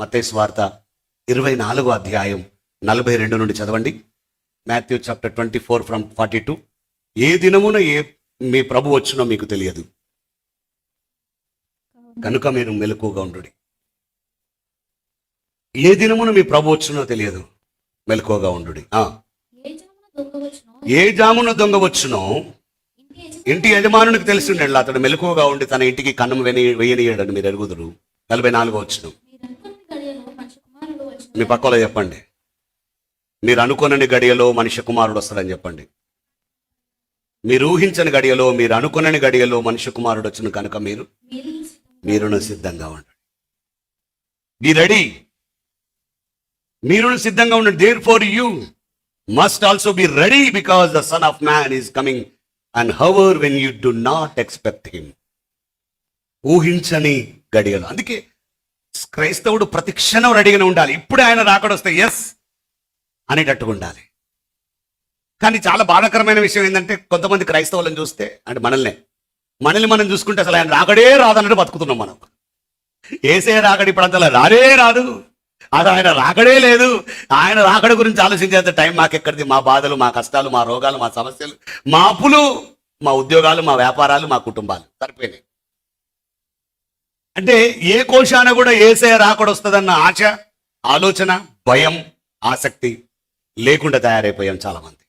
మత్తయి వార్త ఇరవై నాలుగో అధ్యాయం నలభై రెండు నుండి చదవండి. Matthew chapter twenty four from forty two. ఏ దినమున ఏ మీ ప్రభు వచ్చునో మీకు తెలియదు. కనుక మీరు మెలకుగా ఉండు ఏ దినమున మీ ప్రభు వచ్చునో తెలియదు. మెలకుగా ఉండు ఏ జామున దొంగ వచ్చునో? ఇంటి యజమాని ఇంటి యజమానునికి తెలిసిండేళ్ళు అతడు మెలకుగా ఉండి తన ఇంటికి కన్నం వెని వేయనీయడని మీరు ఎరుగుదురు. నలభై నాలుగో వచ్చును. మీ పక్కలో చెప్పండి. మీరు అనుకునని గడియలో మనిషి కుమారుడు వస్తాడని చెప్పండి. మీరు ఊహించని గడియలో మీరు అనుకునని గడియలో మనిషి కుమారుడు వచ్చిన కనుక మీరు మీరు మీరును సిద్ధంగా ఉండండి. బి రెడీ మీరును సిద్ధంగా ఉండండి. Therefore you must also be ready because the son of man is coming and hour when you do not expect him ఊహించని గడియలు. అందుకే క్రైస్తవుడు ప్రతి క్షణం రెడీగానే ఉండాలి. ఇప్పుడే ఆయన రాకడొస్తే ఎస్ అనేటట్టుగా ఉండాలి. కానీ చాలా బాధాకరమైన విషయం ఏంటంటే కొంతమంది క్రైస్తవులను చూస్తే అంటే మనల్నే మనల్ని మనం చూసుకుంటే అసలు ఆయన రాకడే రాదన్నట్టు బతుకుతున్నాం మనం. ఏసే రాకడి ఇప్పుడు అంతలా రానే రాదు. అది ఆయన రాకడే లేదు. ఆయన రాకడ గురించి ఆలోచించేంత టైం మాకెక్కడిది? మా బాధలు మా కష్టాలు మా రోగాలు మా సమస్యలు మా అప్పులు మా ఉద్యోగాలు మా వ్యాపారాలు మా కుటుంబాలు. సరిపోయినాయి. అంటే ఏ కోశాన కూడా ఏసే రాకడ వస్తుందన్న ఆశ ఆలోచన భయం ఆసక్తి లేకుండా తయారైపోయాం చాలా మంది